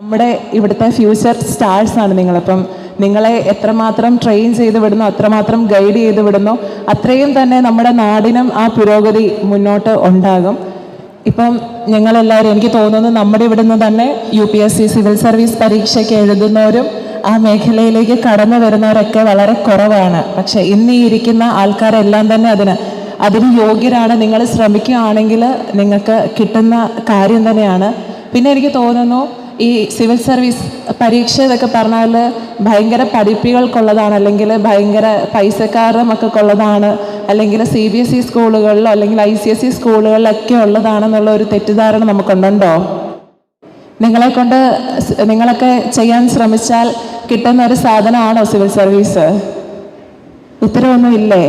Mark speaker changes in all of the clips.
Speaker 1: നമ്മുടെ ഇവിടുത്തെ future stars ആണ് നിങ്ങളപ്പം നിങ്ങളെ എത്രമാത്രം ട്രെയിൻ ചെയ്ത് വിടുന്നു അത്രമാത്രം ഗൈഡ് ചെയ്ത് വിടുന്നു അത്രയും തന്നെ നമ്മുടെ നാടിനും ആ പുരോഗതി മുന്നോട്ട് ഉണ്ടാകും. ഇപ്പം ഞങ്ങളെല്ലാവരും എനിക്ക് തോന്നുന്നു നമ്മുടെ ഇവിടുന്ന് തന്നെ U P S C civil service പരീക്ഷയ്ക്ക് എഴുതുന്നവരും ആ മേഖലയിലേക്ക് കടന്നു വരുന്നവരൊക്കെ വളരെ കുറവാണ്. പക്ഷെ ഇന്ന് ഈ ഇരിക്കുന്ന ആൾക്കാരെല്ലാം തന്നെ അതിന് അതിന് യോഗ്യരാണ്. നിങ്ങൾ ശ്രമിക്കുകയാണെങ്കിൽ നിങ്ങൾക്ക് കിട്ടുന്ന കാര്യം തന്നെയാണ്. പിന്നെ എനിക്ക് തോന്നുന്നു ഈ സിവിൽ സർവീസ് പരീക്ഷ എന്നൊക്കെ പറഞ്ഞാൽ ഭയങ്കര പഠിപ്പികൾക്കുള്ളതാണ് അല്ലെങ്കിൽ ഭയങ്കര പൈസക്കാരുടെ മക്കൾക്കുള്ളതാണ് അല്ലെങ്കിൽ സി ബി എസ് ഇ സ്കൂളുകളിലോ അല്ലെങ്കിൽ ഐ സി എസ് ഇ സ്കൂളുകളിലൊക്കെ ഉള്ളതാണെന്നുള്ള ഒരു തെറ്റിദ്ധാരണ നമുക്കുണ്ടോ? നിങ്ങളെ കൊണ്ട് നിങ്ങളൊക്കെ ചെയ്യാൻ ശ്രമിച്ചാൽ കിട്ടുന്ന ഒരു സാധനമാണോ സിവിൽ സർവീസ്? ഉത്തരവൊന്നും ഇല്ലേ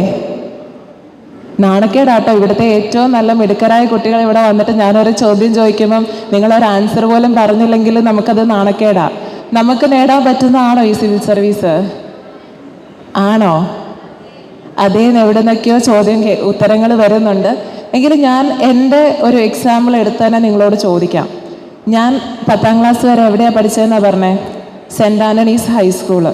Speaker 1: നാണക്കേടാട്ടോ. ഇവിടുത്തെ ഏറ്റവും നല്ല മിടുക്കരായ കുട്ടികൾ ഇവിടെ വന്നിട്ട് ഞാനൊരു ചോദ്യം ചോദിക്കുമ്പം നിങ്ങളൊരു ആൻസർ പോലും പറഞ്ഞില്ലെങ്കിൽ നമുക്കത് നാണക്കേടാ. നമുക്ക് നേടാൻ പറ്റുന്നതാണോ ഈ സിവിൽ സർവീസ് ആണോ? അതേ എവിടെ നിന്നൊക്കെയോ ചോദ്യം ഉത്തരങ്ങൾ വരുന്നുണ്ട്. എങ്കിലും ഞാൻ എന്റെ ഒരു എക്സാമ്പിൾ എടുത്ത് തന്നെ നിങ്ങളോട് ചോദിക്കാം. ഞാൻ പത്താം ക്ലാസ് വരെ എവിടെയാണ് പഠിച്ചതെന്നാണ് പറഞ്ഞേ? Saint Antony's high school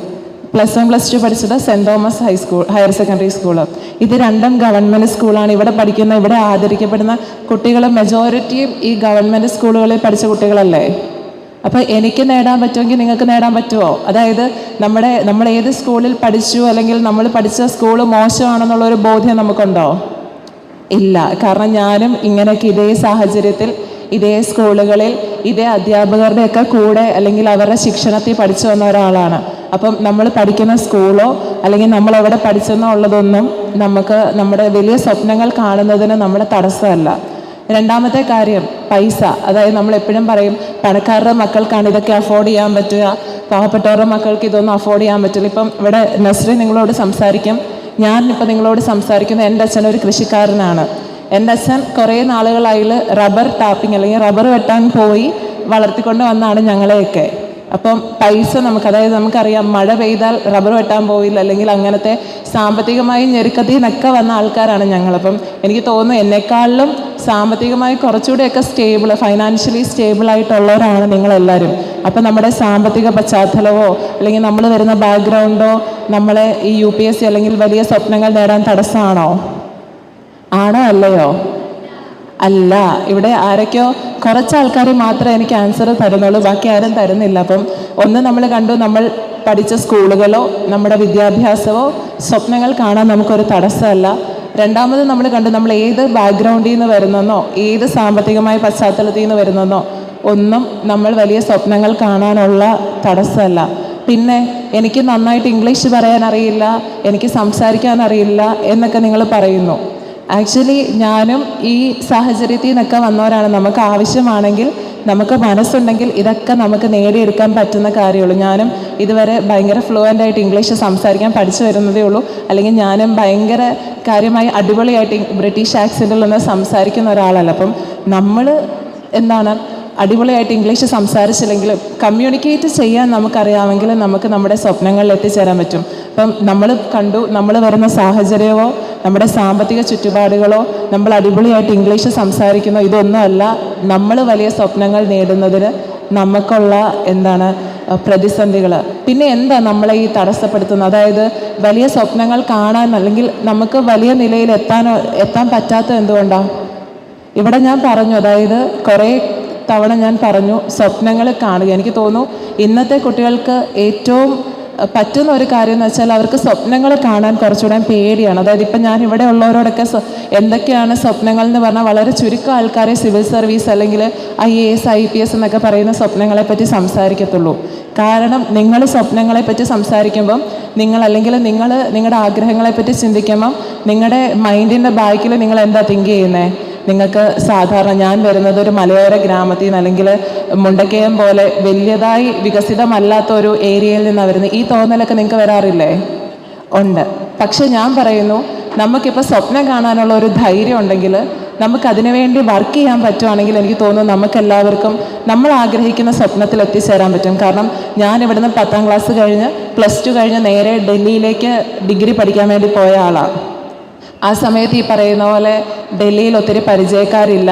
Speaker 1: plus one plus two പഠിച്ചത് Saint Thomas high school higher secondary school ഇത് രണ്ടും ഗവൺമെന്റ് സ്കൂളാണ് ഇവിടെ പഠിക്കുന്ന ഇവിടെ ആദരിക്കപ്പെടുന്ന കുട്ടികൾ മെജോറിറ്റിയും ഈ ഗവൺമെന്റ് സ്കൂളുകളിൽ പഠിച്ച കുട്ടികളല്ലേ? അപ്പോൾ എനിക്ക് നേടാൻ പറ്റുമെങ്കിൽ നിങ്ങൾക്ക് നേടാൻ പറ്റുമോ അതായത് നമ്മുടെ നമ്മൾ ഏത് സ്കൂളിൽ പഠിച്ചു അല്ലെങ്കിൽ നമ്മൾ പഠിച്ച സ്കൂൾ മോശമാണെന്നുള്ളൊരു ബോധ്യം നമുക്കുണ്ടോ? ഇല്ല. കാരണം ഞാനും ഇങ്ങനെയൊക്കെ ഇതേ സാഹചര്യത്തിൽ ഇതേ സ്കൂളുകളിൽ ഇതേ അധ്യാപകരുടെയൊക്കെ കൂടെ അല്ലെങ്കിൽ അവരുടെ ശിക്ഷണത്തിൽ പഠിച്ചു വന്ന ഒരാളാണ്. അപ്പം നമ്മൾ പഠിക്കുന്ന സ്കൂളോ അല്ലെങ്കിൽ നമ്മൾ എവിടെ പഠിച്ചെന്നോ ഉള്ളതൊന്നും നമുക്ക് നമ്മുടെ വലിയ സ്വപ്നങ്ങൾ കാണുന്നതിന് നമ്മുടെ തടസ്സമല്ല. രണ്ടാമത്തെ കാര്യം പൈസ. അതായത് നമ്മൾ എപ്പോഴും പറയും പണക്കാരുടെ മക്കൾക്കാണ് ഇതൊക്കെ അഫോർഡ് ചെയ്യാൻ പറ്റുക. പാവപ്പെട്ടവരുടെ മക്കൾക്ക് ഇതൊന്നും അഫോർഡ് ചെയ്യാൻ പറ്റില്ല. ഇപ്പം ഇവിടെ നസ്രി നിങ്ങളോട് സംസാരിക്കും. ഇപ്പം നിങ്ങളോട് സംസാരിക്കുന്നത് എന്റെ അച്ഛൻ ഒരു കൃഷിക്കാരനാണ്. എന്റെ അച്ഛൻ കുറേ നാളുകളായി റബ്ബർ ടാപ്പിംഗ് അല്ലെങ്കിൽ റബ്ബർ വെട്ടാൻ പോയി വളർത്തിക്കൊണ്ട് വന്നാണ് ഞങ്ങളെയൊക്കെ. അപ്പം പൈസ നമുക്ക് അതായത് നമുക്കറിയാം മഴ പെയ്താൽ റബ്ബർ വെട്ടാൻ പോയില്ല അല്ലെങ്കിൽ അങ്ങനത്തെ സാമ്പത്തികമായി ഞെരുക്കത്തിൽ നിന്നൊക്കെ വന്ന ആൾക്കാരാണ് ഞങ്ങൾ. അപ്പം എനിക്ക് തോന്നുന്നു എന്നെക്കാളിലും സാമ്പത്തികമായി കുറച്ചുകൂടെയൊക്കെ സ്റ്റേബിൾ ഫൈനാൻഷ്യലി സ്റ്റേബിളായിട്ടുള്ളവരാണ് നിങ്ങളെല്ലാവരും. അപ്പം നമ്മുടെ സാമ്പത്തിക പശ്ചാത്തലമോ അല്ലെങ്കിൽ നമ്മൾ വരുന്ന ബാക്ക്ഗ്രൗണ്ടോ നമ്മളെ ഈ യു പി എസ് സി അല്ലെങ്കിൽ വലിയ സ്വപ്നങ്ങൾ നേടാൻ തടസ്സമാണോ? ആണോ അല്ലയോ? അല്ല ഇവിടെ ആരൊക്കെയോ കുറച്ച് ആൾക്കാർ മാത്രമേ എനിക്ക് ആൻസർ തരുന്നുള്ളൂ ബാക്കി ആരും തരുന്നില്ല. അപ്പം ഒന്ന് നമ്മൾ കണ്ടു നമ്മൾ പഠിച്ച സ്കൂളുകളോ നമ്മുടെ വിദ്യാഭ്യാസമോ സ്വപ്നങ്ങൾ കാണാൻ നമുക്കൊരു തടസ്സമല്ല. രണ്ടാമത് നമ്മൾ കണ്ടു നമ്മൾ ഏത് ബാക്ക്ഗ്രൗണ്ടിൽ നിന്ന് വരുന്നെന്നോ ഏത് സാമ്പത്തികമായ പശ്ചാത്തലത്തിൽ നിന്ന് വരുന്നെന്നോ ഒന്നും നമ്മൾ വലിയ സ്വപ്നങ്ങൾ കാണാനുള്ള തടസ്സമല്ല. പിന്നെ എനിക്ക് നന്നായിട്ട് ഇംഗ്ലീഷ് പറയാൻ അറിയില്ല എനിക്ക് സംസാരിക്കാൻ അറിയില്ല എന്നൊക്കെ നിങ്ങൾ പറയുന്നു. ആക്ച്വലി ഞാനും ഈ സാഹചര്യത്തിൽ നിന്നൊക്കെ വന്നവരാണ്. നമുക്ക് ആവശ്യമാണെങ്കിൽ നമുക്ക് മനസ്സുണ്ടെങ്കിൽ ഇതൊക്കെ നമുക്ക് നേടിയെടുക്കാൻ പറ്റുന്ന കാര്യമുള്ളൂ. ഞാനും ഇതുവരെ ഭയങ്കര ഫ്ലുവന്റ് ആയിട്ട് ഇംഗ്ലീഷ് സംസാരിക്കാൻ പഠിച്ചു വരുന്നതേ ഉള്ളൂ. അല്ലെങ്കിൽ ഞാനും ഭയങ്കര കാര്യമായി അടിപൊളിയായിട്ട് ബ്രിട്ടീഷ് ആക്സെന്റിൽ നിന്ന് സംസാരിക്കുന്ന ഒരാളല്ല. അപ്പം നമ്മൾ എന്താണ് അടിപൊളിയായിട്ട് ഇംഗ്ലീഷ് സംസാരിച്ചില്ലെങ്കിലും കമ്മ്യൂണിക്കേറ്റ് ചെയ്യാൻ നമുക്കറിയാമെങ്കിൽ നമുക്ക് നമ്മുടെ സ്വപ്നങ്ങളിൽ എത്തിച്ചേരാൻ പറ്റും. അപ്പം നമ്മൾ കണ്ടു നമ്മൾ വരുന്ന സാഹചര്യമോ നമ്മുടെ സാമ്പത്തിക ചുറ്റുപാടുകളോ നമ്മൾ അടിപൊളിയായിട്ട് ഇംഗ്ലീഷ് സംസാരിക്കുന്നോ ഇതൊന്നുമല്ല. നമ്മൾ വലിയ സ്വപ്നങ്ങൾ നേടുന്നതിന് നമുക്കുള്ള എന്താണ് പ്രതിസന്ധികൾ പിന്നെ എന്താ നമ്മളെ ഈ തടസ്സപ്പെടുത്തുന്നത്? അതായത് വലിയ സ്വപ്നങ്ങൾ കാണാൻ അല്ലെങ്കിൽ നമുക്ക് വലിയ നിലയിൽ എത്താനോ എത്താൻ പറ്റാത്തത് എന്തുകൊണ്ടാണ് ഇവിടെ ഞാൻ പറഞ്ഞു അതായത് കുറേ തവണ ഞാൻ പറഞ്ഞു സ്വപ്നങ്ങൾ കാണുക. എനിക്ക് തോന്നുന്നു ഇന്നത്തെ കുട്ടികൾക്ക് ഏറ്റവും പറ്റുന്ന ഒരു കാര്യം എന്ന് വെച്ചാൽ അവർക്ക് സ്വപ്നങ്ങൾ കാണാൻ കുറച്ചുകൂടെ പേടിയാണ്. അതായത് ഇപ്പം ഞാൻ ഇവിടെ ഉള്ളവരോടൊക്കെ എന്തൊക്കെയാണ് സ്വപ്നങ്ങൾ എന്ന് പറഞ്ഞാൽ വളരെ ചുരുക്കം ആൾക്കാരെ സിവിൽ സർവീസ് അല്ലെങ്കിൽ I A S I P S എന്നൊക്കെ പറയുന്ന സ്വപ്നങ്ങളെ പറ്റി സംസാരിക്കത്തുള്ളൂ. കാരണം നിങ്ങൾ സ്വപ്നങ്ങളെ പറ്റി സംസാരിക്കുമ്പം നിങ്ങൾ അല്ലെങ്കിൽ നിങ്ങൾ നിങ്ങളുടെ ആഗ്രഹങ്ങളെ പറ്റി ചിന്തിക്കുമ്പം നിങ്ങളുടെ മൈൻഡിന്റെ ബാക്കിൽ നിങ്ങൾ എന്താ തിങ്ക് ചെയ്യുന്നത് നിങ്ങൾക്ക് സാധാരണ ഞാൻ വരുന്നത് ഒരു മലയോര ഗ്രാമത്തിൽ നിന്ന് അല്ലെങ്കിൽ മുണ്ടക്കയം പോലെ വലിയതായി വികസിതമല്ലാത്ത ഒരു ഏരിയയിൽ നിന്നാണ് വരുന്നത് ഈ തോന്നലൊക്കെ നിങ്ങൾക്ക് വരാറില്ലേ? ഉണ്ട്. പക്ഷെ ഞാൻ പറയുന്നു നമുക്കിപ്പോൾ സ്വപ്നം കാണാനുള്ള ഒരു ധൈര്യം ഉണ്ടെങ്കിൽ നമുക്ക് അതിനു വേണ്ടി വർക്ക് ചെയ്യാൻ പറ്റുവാണെങ്കിൽ എനിക്ക് തോന്നുന്നു നമുക്കെല്ലാവർക്കും നമ്മൾ ആഗ്രഹിക്കുന്ന സ്വപ്നത്തിൽ എത്തിച്ചേരാൻ പറ്റും. കാരണം ഞാൻ ഇവിടുന്ന് പത്താം ക്ലാസ് കഴിഞ്ഞ് പ്ലസ് ടു കഴിഞ്ഞ് നേരെ ഡൽഹിയിലേക്ക് ഡിഗ്രി പഠിക്കാൻ വേണ്ടി പോയ ആളാണ് ആ സമയത്ത് ഈ പറയുന്ന പോലെ ഡൽഹിയിൽ ഒത്തിരി പരിചയക്കാരില്ല.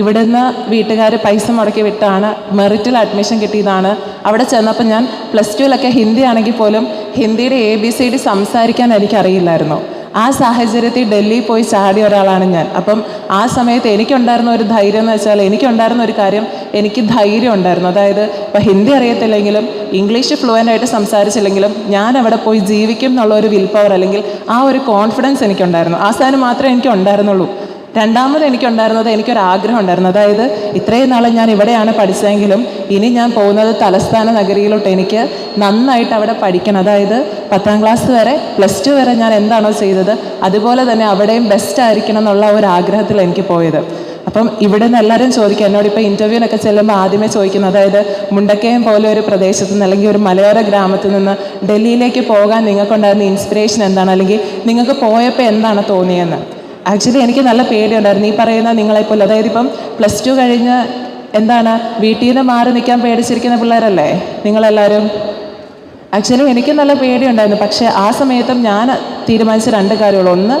Speaker 1: ഇവിടുന്ന് വീട്ടുകാർ പൈസ മുടക്കി വിട്ടാണ്. മെറിറ്റിൽ അഡ്മിഷൻ കിട്ടിയതാണ്. അവിടെ ചെന്നപ്പോൾ ഞാൻ പ്ലസ് ടുവിലൊക്കെ ഹിന്ദി ആണെങ്കിൽ പോലും ഹിന്ദിയുടെ എ ബി സി ഡി സംസാരിക്കാൻ എനിക്കറിയില്ലായിരുന്നു. ആ സാഹചര്യത്തിൽ ഡൽഹിയിൽ പോയി ചാടിയ ഒരാളാണ് ഞാൻ. അപ്പം ആ സമയത്ത് എനിക്കുണ്ടായിരുന്ന ഒരു ധൈര്യം എന്ന് വെച്ചാൽ എനിക്കുണ്ടായിരുന്ന ഒരു കാര്യം എനിക്ക് ധൈര്യം ഉണ്ടായിരുന്നു. അതായത് ഇപ്പം ഹിന്ദി അറിയത്തില്ലെങ്കിലും ഇംഗ്ലീഷ് ഫ്ലുവന്റ് ആയിട്ട് സംസാരിച്ചില്ലെങ്കിലും ഞാൻ അവിടെ പോയി ജീവിക്കും എന്നുള്ള ഒരു വിൽ പവർ അല്ലെങ്കിൽ ആ ഒരു കോൺഫിഡൻസ് എനിക്കുണ്ടായിരുന്നു. ആ സാധനം മാത്രമേ എനിക്ക് ഉണ്ടായിരുന്നുള്ളൂ. രണ്ടാമത് എനിക്കുണ്ടായിരുന്നത് എനിക്കൊരാഗ്രഹം ഉണ്ടായിരുന്നു. അതായത് ഇത്രയും നാളെ ഞാൻ ഇവിടെയാണ് പഠിച്ചതെങ്കിലും ഇനി ഞാൻ പോകുന്നത് തലസ്ഥാന നഗരിയിലോട്ട് എനിക്ക് നന്നായിട്ട് അവിടെ പഠിക്കണം. അതായത് പത്താം ക്ലാസ് വരെ പ്ലസ് ടു വരെ ഞാൻ എന്താണോ ചെയ്തത് അതുപോലെ തന്നെ അവിടെയും ബെസ്റ്റ് ആയിരിക്കണം എന്നുള്ള ഒരു ആഗ്രഹത്തിൽ എനിക്ക് പോയത്. അപ്പം ഇവിടെ നിന്ന് എല്ലാവരും ചോദിക്കും എന്നോട് ഇപ്പോൾ ഇന്റർവ്യൂവിനൊക്കെ ചെല്ലുമ്പോൾ ആദ്യമേ ചോദിക്കുന്നത് അതായത് മുണ്ടക്കയം പോലെ ഒരു പ്രദേശത്ത് നിന്ന് അല്ലെങ്കിൽ ഒരു മലയോര ഗ്രാമത്തിൽ നിന്ന് ഡൽഹിയിലേക്ക് പോകാൻ നിങ്ങൾക്കുണ്ടായിരുന്ന ഇൻസ്പിറേഷൻ എന്താണ്? അല്ലെങ്കിൽ നിങ്ങൾക്ക് പോയപ്പോൾ എന്താണ് തോന്നിയെന്ന്? ആക്ച്വലി എനിക്ക് നല്ല പേടിയുണ്ടായിരുന്നു. ഈ പറയുന്ന നിങ്ങളെപ്പോലെ അതായത് ഇപ്പം പ്ലസ് ടു കഴിഞ്ഞ് എന്താണ് വീട്ടിൽ നിന്ന് മാറി നിൽക്കാൻ പേടിച്ചിരിക്കുന്ന പിള്ളേരല്ലേ? നിങ്ങളെല്ലാവരും ആക്ച്വലി എനിക്ക് നല്ല പേടിയുണ്ടായിരുന്നു. പക്ഷേ ആ സമയത്തും ഞാൻ തീരുമാനിച്ച രണ്ട് കാര്യമുള്ളൂ. ഒന്ന്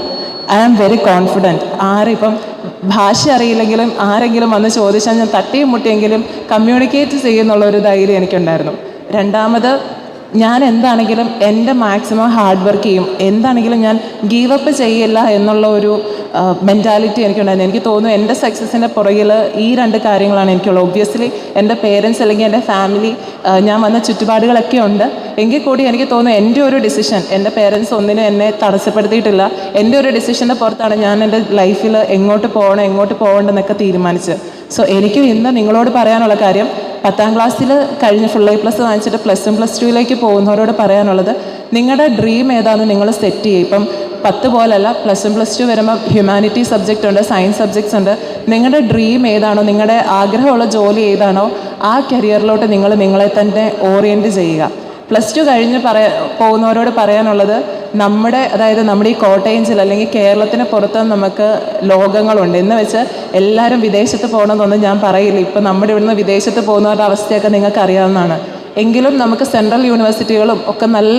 Speaker 1: ഐ ആം വെരി കോൺഫിഡന്റ് ആരിപ്പം ഭാഷ അറിയില്ലെങ്കിലും ആരെങ്കിലും വന്ന് ചോദിച്ചാൽ ഞാൻ തട്ടിയും മുട്ടിയെങ്കിലും കമ്മ്യൂണിക്കേറ്റ് ചെയ്യുന്നുള്ള ഒരു ധൈര്യം എനിക്കുണ്ടായിരുന്നു. രണ്ടാമത് ഞാൻ എന്താണെങ്കിലും എന്റെ മാക്സിമം ഹാർഡ് വർക്ക് ചെയ്യും. എന്താണെങ്കിലും ഞാൻ ഗീവ് അപ്പ് ചെയ്യില്ല എന്നുള്ള ഒരു മെന്റാലിറ്റി എനിക്കുണ്ടായിരുന്നു. എനിക്ക് തോന്നുന്നു എന്റെ സക്സസിന്റെ പുറകിൽ ഈ രണ്ട് കാര്യങ്ങളാണ് എനിക്കുള്ളത്. ഒബ്വിയസ്ലി എന്റെ പേരൻസ് അല്ലെങ്കിൽ എന്റെ ഫാമിലി ഞാൻ വന്ന ചുറ്റുപാടുകളൊക്കെ ഉണ്ട്. എങ്കിൽ കൂടി എനിക്ക് തോന്നുന്നു എന്റെ ഒരു ഡിസിഷൻ എന്റെ പേരൻസ് ഒന്നിനും എന്നെ തടസ്സപ്പെടുത്തിയിട്ടില്ല. എന്റെ ഒരു ഡിസിഷന്റെ പുറത്താണ് ഞാൻ എന്റെ ലൈഫിൽ എങ്ങോട്ട് പോകണം എങ്ങോട്ട് പോകണ്ടെന്നൊക്കെ തീരുമാനിച്ച് സോ എനിക്കും ഇന്ന് നിങ്ങളോട് പറയാനുള്ള കാര്യം പത്താം ക്ലാസ്സിൽ കഴിഞ്ഞ് ഫുൾ എ പ്ലസ് വാങ്ങിച്ചിട്ട് പ്ലസ് വൺ പ്ലസ് ടുവിലേക്ക് പോകുന്നവരോട് പറയാനുള്ളത് നിങ്ങളുടെ ഡ്രീം ഏതാണെന്ന് നിങ്ങൾ സെറ്റ് ചെയ്യും. ഇപ്പം പത്ത് പോലല്ല പ്ലസ് വൺ പ്ലസ് ടു വരുമ്പോൾ ഹ്യൂമാനിറ്റി സബ്ജക്റ്റ് ഉണ്ട് സയൻസ് സബ്ജക്ട്സ് ഉണ്ട്. നിങ്ങളുടെ ഡ്രീം ഏതാണോ നിങ്ങളുടെ ആഗ്രഹമുള്ള ജോലി ഏതാണോ ആ കരിയറിലോട്ട് നിങ്ങൾ നിങ്ങളെ തന്നെ ഓറിയന്റ് ചെയ്യുക. പ്ലസ് ടു കഴിഞ്ഞ് പറയാ പോകുന്നവരോട് പറയാനുള്ളത് നമ്മുടെ അതായത് നമ്മുടെ ഈ കോട്ടയം ജില്ല അല്ലെങ്കിൽ കേരളത്തിന് പുറത്ത് നമുക്ക് ലോകങ്ങളുണ്ട്. എന്ന് വെച്ച് എല്ലാവരും വിദേശത്ത് പോകണമെന്നൊന്നും ഞാൻ പറയില്ല. ഇപ്പം നമ്മുടെ ഇവിടുന്ന് വിദേശത്ത് പോകുന്നവരുടെ അവസ്ഥയൊക്കെ നിങ്ങൾക്ക് അറിയാവുന്നതാണ് എങ്കിലും നമുക്ക് സെൻട്രൽ യൂണിവേഴ്സിറ്റികളും ഒക്കെ നല്ല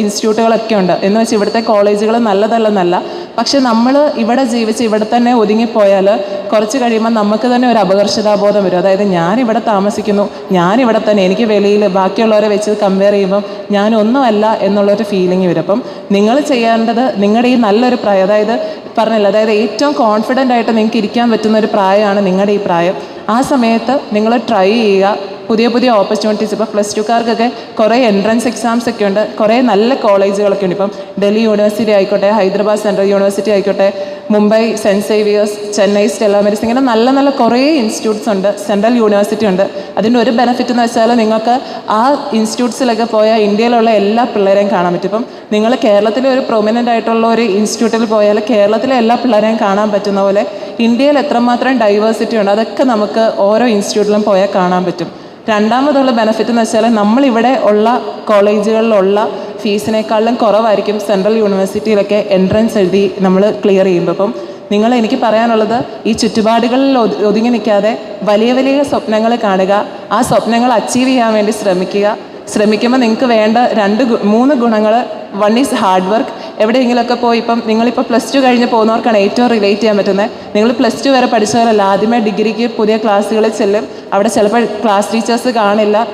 Speaker 1: ഇൻസ്റ്റിറ്റ്യൂട്ടുകളൊക്കെ ഉണ്ട്. എന്ന് വെച്ചാൽ ഇവിടുത്തെ കോളേജുകൾ നല്ലതല്ലെന്നല്ല. പക്ഷെ നമ്മൾ ഇവിടെ ജീവിച്ച് ഇവിടെ തന്നെ ഒതുങ്ങിപ്പോയാൽ കുറച്ച് കഴിയുമ്പോൾ നമുക്ക് തന്നെ ഒരു അപകർഷതാബോധം വരും. അതായത് ഞാൻ ഇവിടെ താമസിക്കുന്നു ഞാൻ ഇവിടെ തന്നെ എനിക്ക് വെളിയിൽ ബാക്കിയുള്ളവരെ വെച്ച് കമ്പയർ ചെയ്യുമ്പോൾ ഞാനൊന്നുമല്ല എന്നുള്ളൊരു ഫീലിംഗ് വരും. അപ്പം നിങ്ങൾ ചെയ്യേണ്ടത് നിങ്ങളുടെ ഈ നല്ലൊരു പ്രായം അതായത് പറഞ്ഞില്ല അതായത് ഏറ്റവും കോൺഫിഡന്റ് ആയിട്ട് നിങ്ങൾക്ക് ഇരിക്കാൻ പറ്റുന്ന ഒരു പ്രായമാണ് നിങ്ങളുടെ ഈ പ്രായം. ആ സമയത്ത് നിങ്ങൾ ട്രൈ ചെയ്യുക. പുതിയ പുതിയ ഓപ്പർച്യൂണിറ്റീസ് ഇപ്പോൾ പ്ലസ് ടുക്കാർക്കൊക്കെ കുറേ എൻട്രൻസ് എക്സാംസ് ഒക്കെ ഉണ്ട് കുറേ നല്ല കോളേജുകളൊക്കെ ഉണ്ട് ഇപ്പം ഡൽഹി യൂണിവേഴ്സിറ്റി ആയിക്കോട്ടെ ഹൈദരാബാദ് സെൻട്രൽ യൂണിവേഴ്സിറ്റി ആയിക്കോട്ടെ Mumbai Saint Xavier's Chennai Stella Maris ഇങ്ങനെ നല്ല നല്ല കുറേ ഇൻസ്റ്റിറ്റ്യൂട്ട്സ് ഉണ്ട്. സെൻട്രൽ യൂണിവേഴ്സിറ്റി ഉണ്ട്. അതിന്റെ ഒരു ബെനിഫിറ്റ് എന്ന് വെച്ചാൽ നിങ്ങൾക്ക് ആ ഇൻസ്റ്റിറ്റ്യൂട്ട്സിലൊക്കെ പോയാൽ ഇന്ത്യയിലുള്ള എല്ലാ പിള്ളേരെയും കാണാൻ പറ്റും. ഇപ്പം നിങ്ങൾ കേരളത്തിലെ ഒരു പ്രൊമിനന്റ് ആയിട്ടുള്ള ഒരു ഇൻസ്റ്റിറ്റ്യൂട്ടിൽ പോയാൽ കേരളത്തിലെ എല്ലാ പിള്ളേരെയും കാണാൻ പറ്റുന്ന പോലെ ഇന്ത്യയിൽ എത്രമാത്രം ഡൈവേഴ്സിറ്റി ഉണ്ട് അതൊക്കെ നമുക്ക് ഓരോ ഇൻസ്റ്റിറ്റ്യൂട്ടിലും പോയാൽ കാണാൻ പറ്റും. രണ്ടാമതുള്ള ബെനഫിറ്റ് എന്ന് വെച്ചാൽ നമ്മളിവിടെ ഉള്ള കോളേജുകളിലുള്ള ഫീസിനേക്കാളും കുറവായിരിക്കും സെൻട്രൽ യൂണിവേഴ്സിറ്റിയിലൊക്കെ എൻട്രൻസ് എഴുതി നമ്മൾ ക്ലിയർ ചെയ്യുമ്പോൾ അപ്പം നിങ്ങൾ എനിക്ക് പറയാനുള്ളത് ഈ ചുറ്റുപാടുകളിൽ ഒതുങ്ങി നിൽക്കാതെ വലിയ വലിയ സ്വപ്നങ്ങൾ കാണുക ആ സ്വപ്നങ്ങൾ അച്ചീവ് ചെയ്യാൻ വേണ്ടി ശ്രമിക്കുക. ശ്രമിക്കുമ്പോൾ നിങ്ങൾക്ക് വേണ്ട രണ്ട് മൂന്ന് ഗുണങ്ങൾ വൺ ഈസ് ഹാർഡ് വർക്ക് എവിടെയെങ്കിലുമൊക്കെ പോയി ഇപ്പം നിങ്ങളിപ്പോൾ പ്ലസ് ടു കഴിഞ്ഞ് പോകുന്നവർക്കാണ് ഏറ്റവും റിലേറ്റ് ചെയ്യാൻ പറ്റുന്നത്. നിങ്ങൾ പ്ലസ് ടു വരെ പഠിച്ചവരല്ല ആദ്യമേ ഡിഗ്രിക്ക് പുതിയ ക്ലാസ്സുകളിൽ ചെല്ലും. അവിടെ ചിലപ്പോൾ ക്ലാസ് ടീച്ചേഴ്സ് കാണില്ല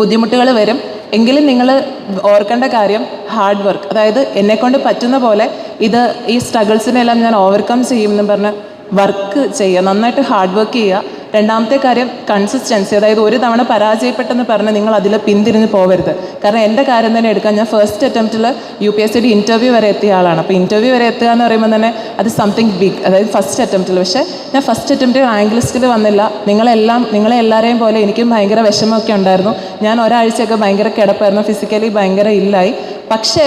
Speaker 1: ബുദ്ധിമുട്ടുകൾ വരും. എങ്കിലും നിങ്ങൾ ഓർക്കേണ്ട കാര്യം ഹാർഡ് വർക്ക്. അതായത് എന്നെക്കൊണ്ട് പറ്റുന്ന പോലെ ഇത് ഈ സ്ട്രഗിൾസിനെല്ലാം ഞാൻ ഓവർകം ചെയ്യുമെന്ന് പറഞ്ഞ് വർക്ക് ചെയ്യുക നന്നായിട്ട് ഹാർഡ് വർക്ക് ചെയ്യുക. രണ്ടാമത്തെ കാര്യം കൺസിസ്റ്റൻസി അതായത് ഒരു തവണ പരാജയപ്പെട്ടെന്ന് പറഞ്ഞ് നിങ്ങൾ അതിൽ പിന്തിരിഞ്ഞ് പോകരുത് കാരണം എന്റെ കാര്യം തന്നെ എടുക്കാൻ ഞാൻ ഫസ്റ്റ് അറ്റംപ്റ്റിൽ യു പി എസ് സിയുടെ ഇന്റർവ്യൂ വരെ എത്തിയ ആളാണ്. അപ്പോൾ ഇന്റർവ്യൂ വരെ എത്തുക എന്ന് പറയുമ്പോൾ തന്നെ അത് സംതിങ് ബിഗ് അതായത് ഫസ്റ്റ് അറ്റംപ്റ്റിൽ പക്ഷേ ഞാൻ ഫസ്റ്റ് അറ്റംപ്റ്റ് റാങ്ക് ലിസ്റ്റിൽ വന്നില്ല. നിങ്ങളെല്ലാം നിങ്ങളെ എല്ലാവരെയും പോലെ എനിക്കും ഭയങ്കര വിഷമമൊക്കെ ഉണ്ടായിരുന്നു. ഞാൻ ഒരാഴ്ചയൊക്കെ ഭയങ്കര കിടപ്പായിരുന്നു. ഫിസിക്കലി ഭയങ്കര ഇല്ലായി പക്ഷേ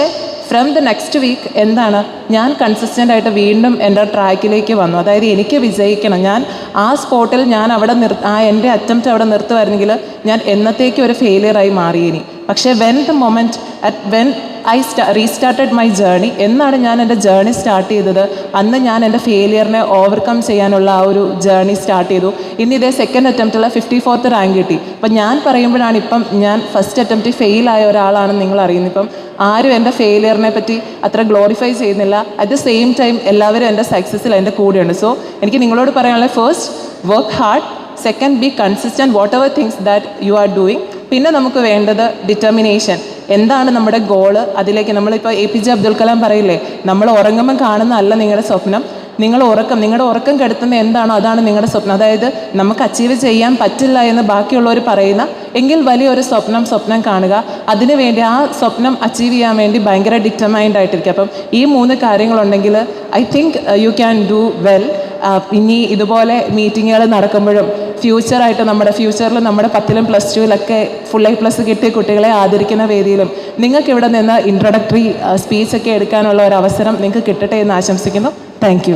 Speaker 1: ഫ്രം ദ നെക്സ്റ്റ് വീക്ക് എന്താണ്? ഞാൻ കൺസിസ്റ്റന്റ് ആയിട്ട് വീണ്ടും എന്റെ ട്രാക്കിലേക്ക് വന്നു. അതായത് എനിക്ക് വിജയിക്കണം. ഞാൻ ആ സ്പോട്ടിൽ ഞാൻ അവിടെ നിർ ആ എന്റെ അറ്റംപ്റ്റ് അവിടെ നിർത്തുമായിരുന്നെങ്കിൽ ഞാൻ എന്നത്തേക്കും ഒരു ഫെയിലിയറായി മാറിയിനി. പക്ഷേ when the moment at when I സ്റ്റാ റീസ്റ്റാർട്ടഡ് മൈ ജേർണി എന്നാണ് ഞാൻ എന്റെ ജേർണി സ്റ്റാർട്ട് ചെയ്തത്. അന്ന് ഞാൻ എന്റെ ഫെയിലിയറിനെ ഓവർകം ചെയ്യാനുള്ള ആ ഒരു ജേർണി സ്റ്റാർട്ട് ചെയ്തു. ഇന്ന് ഇതേ സെക്കൻഡ് അറ്റംപ്റ്റുള്ള ഫിഫ്റ്റി ഫോർത്ത് റാങ്ക് കിട്ടി. അപ്പം ഞാൻ പറയുമ്പോഴാണ് ഇപ്പം ഞാൻ ഫസ്റ്റ് അറ്റംപ്റ്റ് ഫെയിൽ ആയ ഒരാളാണെന്ന് നിങ്ങൾ അറിയുന്നത്. ഇപ്പം ആരും എന്റെ ഫെയിലിയറിനെ പറ്റി അത്ര ഗ്ലോറിഫൈ ചെയ്യുന്നില്ല. അറ്റ് ദ സെയിം ടൈം എല്ലാവരും എന്റെ സക്സസ്സിൽ എന്റെ കൂടെയുണ്ട്. സോ എനിക്ക് നിങ്ങളോട് പറയാനുള്ള first work hard second be consistent whatever things that you are doing പിന്നെ നമുക്ക് വേണ്ടത് ഡിറ്റർമിനേഷൻ എന്താണ് നമ്മുടെ ഗോൾ അതിലേക്ക് നമ്മളിപ്പോൾ A P J Abdul Kalam പറയില്ലേ നമ്മൾ ഉറങ്ങുമ്പോൾ കാണുന്ന അല്ല നിങ്ങളുടെ സ്വപ്നം. നിങ്ങൾ ഉറക്കം നിങ്ങളുടെ ഉറക്കം കെടുത്തുന്ന എന്താണോ അതാണ് നിങ്ങളുടെ സ്വപ്നം. അതായത് നമുക്ക് അച്ചീവ് ചെയ്യാൻ പറ്റില്ല എന്ന് ബാക്കിയുള്ളവർ പറയുന്ന എങ്കിൽ വലിയൊരു സ്വപ്നം സ്വപ്നം കാണുക. അതിനുവേണ്ടി ആ സ്വപ്നം അച്ചീവ് ചെയ്യാൻ വേണ്ടി ഭയങ്കര ഡിറ്റർമൈൻഡ് ആയിട്ടിരിക്കുക. അപ്പം ഈ മൂന്ന് കാര്യങ്ങളുണ്ടെങ്കിൽ I think you can do well ഇനി ഇതുപോലെ മീറ്റിങ്ങുകൾ നടക്കുമ്പോഴും ഫ്യൂച്ചറായിട്ട് നമ്മുടെ ഫ്യൂച്ചറിൽ നമ്മുടെ പത്തിലും പ്ലസ് ടുവിലൊക്കെ ഫുൾ എ പ്ലസ് കിട്ടിയ കുട്ടികളെ ആദരിക്കുന്ന വേദിയിലും നിങ്ങൾക്ക് ഇവിടെ നിന്ന് ഇൻട്രൊഡക്ടറി സ്പീച്ചൊക്കെ എടുക്കാനുള്ള ഒരു അവസരം നിങ്ങൾക്ക് കിട്ടട്ടെ എന്ന് ആശംസിക്കുന്നു. താങ്ക്